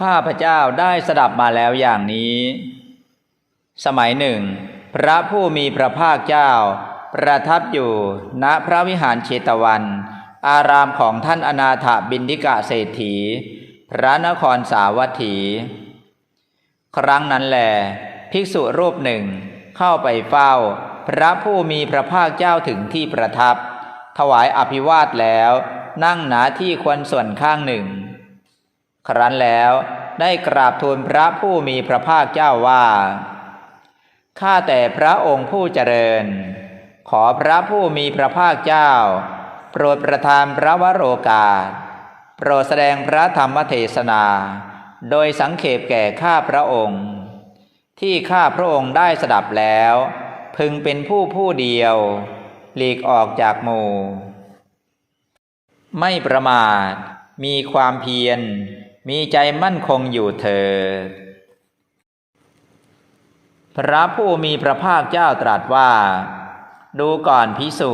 ข้าพเจ้าได้สดับมาแล้วอย่างนี้ สมัยหนึ่ง พระผู้มีพระภาคเจ้า ประทับอยู่ณพระวิหารเชตวัน อารามของท่านอนาถบินดิกะเศรษฐี พระนครสาวัตถี ครั้งนั้นแหลภิกษุรูปหนึ่งเข้าไปเฝ้า พระผู้มีพระภาคเจ้าถึงที่ประทับ ถวายอภิวาทแล้ว นั่งหนาที่ควรส่วนข้างหนึ่ง ครั้นแล้วได้กราบทูลพระผู้มีพระภาคเจ้าว่า ข้าแต่พระองค์ผู้เจริญ ขอพระผู้มีพระภาคเจ้า โปรดประทานพระวโรกาส โปรดแสดงพระธรรมเทศนา โดยสังเขปแก่ข้าพระองค์ ที่ข้าพระองค์ได้สดับแล้ว พึงเป็นผู้ผู้เดียว หลีกออกจากหมู่ไม่ประมาท มีความเพียร มีใจมั่นคงอยู่เถิดพระผู้มีพระภาคเจ้าตรัสว่า ดูก่อนพิสุ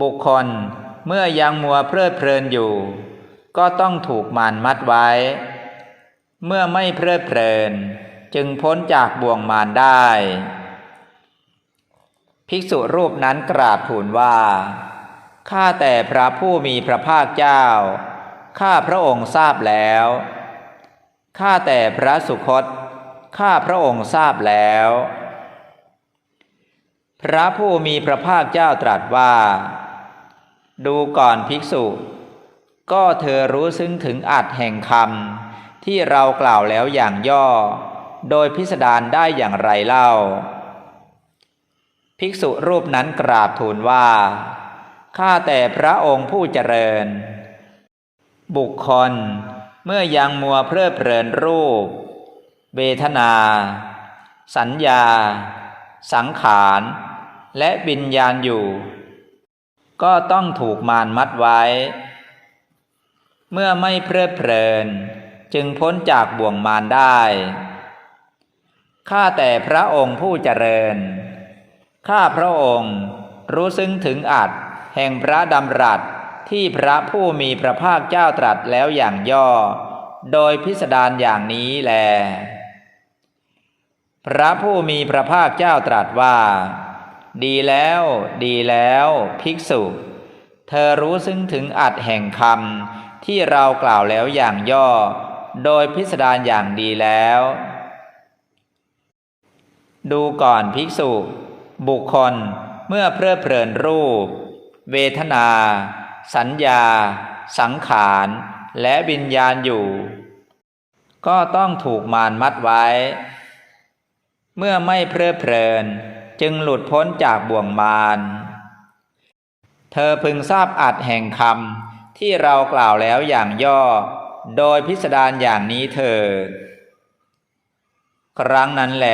บุคคลเมื่อยังมัวเพลิดเพลินอยู่ ก็ต้องถูกมานมัดไว้ เมื่อไม่เพลิดเพลิน จึงพ้นจากบ่วงมารได้ ภิกษุรูปนั้นกราบทูลว่า ข้าแต่พระผู้มีพระภาคเจ้า ข้าพระองค์ทราบแล้ว ข้าแต่พระสุคต ข้าพระองค์ทราบแล้ว พระผู้มีพระภาคเจ้าตรัสว่า ดูก่อนภิกษุ ก็เธอรู้ซึ้งถึงอัดแห่งคำที่เรากล่าวแล้วอย่างย่อ โดยพิสดารได้อย่างไรเล่า ภิกษุรูปนั้นกราบทูลว่า ข้าแต่พระองค์ผู้เจริญ บุคคล เมื่อยังมัวเพลิดเพลินรูป เวทนา สัญญา สังขาร และวิญญาณอยู่ ก็ต้องถูกมารมัดไว้ เมื่อไม่เพลิดเพลิน จึงพ้นจากบ่วงมารได้ข้าแต่พระองค์ผู้เจริญ ข้าพระองค์รู้ซึ้งถึงอัดแห่งพระดำรัส ที่พระผู้มีพระภาคเจ้าตรัสแล้วอย่างย่อ โดยพิสดารอย่างนี้แล พระผู้มีพระภาคเจ้าตรัสว่า ดีแล้ว ดีแล้ว ภิกษุ เธอรู้ซึ้งถึงอัดแห่งคำที่เรากล่าวแล้วอย่างย่อ โดยพิสดารอย่างดีแล้ว ดูก่อนภิกษุ บุคคลเมื่อเพลิดเพลินรูป เวทนา สัญญา สังขาร และวิญญาณอยู่ ก็ต้องถูกมารมัดไว้ เมื่อไม่เพลิดเพลินจึงหลุดพ้นจากบ่วงมาร เธอพึงทราบอัดแห่งคำที่เรากล่าวแล้วอย่างย่อ โดยพิสดารอย่างนี้เถิดครั้งนั้นแหล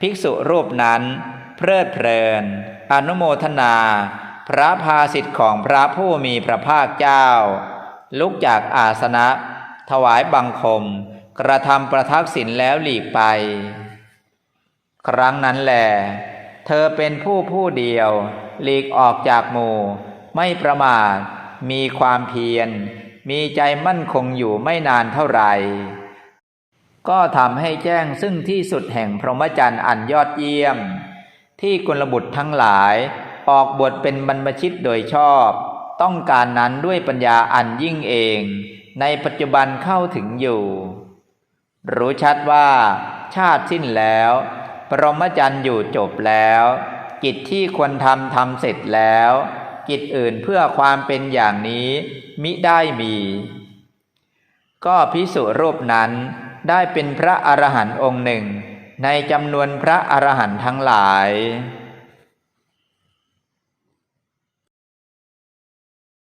ภิกษุรูปนั้น เพลิดเพลิน อนุโมทนา พระภาสิทธิ์ของพระผู้มีพระภาคเจ้า ลุกจากอาสนะ ถวายบังคม กระทำประทักษิณแล้วหลีกไป ครั้งนั้นแหลเธอเป็นผู้ผู้เดียว หลีกออกจากหมู่ ไม่ประมาท มีความเพียร มีใจมั่นคงอยู่ไม่นานเท่าไหร่ ก็ทำให้แจ้งซึ่งที่สุดแห่งพรหมจรรย์อันยอดเยี่ยม ที่กุลบุตรทั้งหลาย ออกบทเป็นบรรพชิตโดยชอบ ต้องการนั้นด้วยปัญญาอันยิ่งเอง ในปัจจุบันเข้าถึงอยู่ รู้ชัดว่า ชาติสิ้นแล้ว ปรมจรรย์อยู่จบแล้ว กิจที่ควรทำทำเสร็จแล้ว กิจอื่นเพื่อความเป็นอย่างนี้มิได้มี ก็พิสุรูปนั้นได้เป็นพระอรหันต์องค์หนึ่ง ในจำนวนพระอรหันต์ทั้งหลาย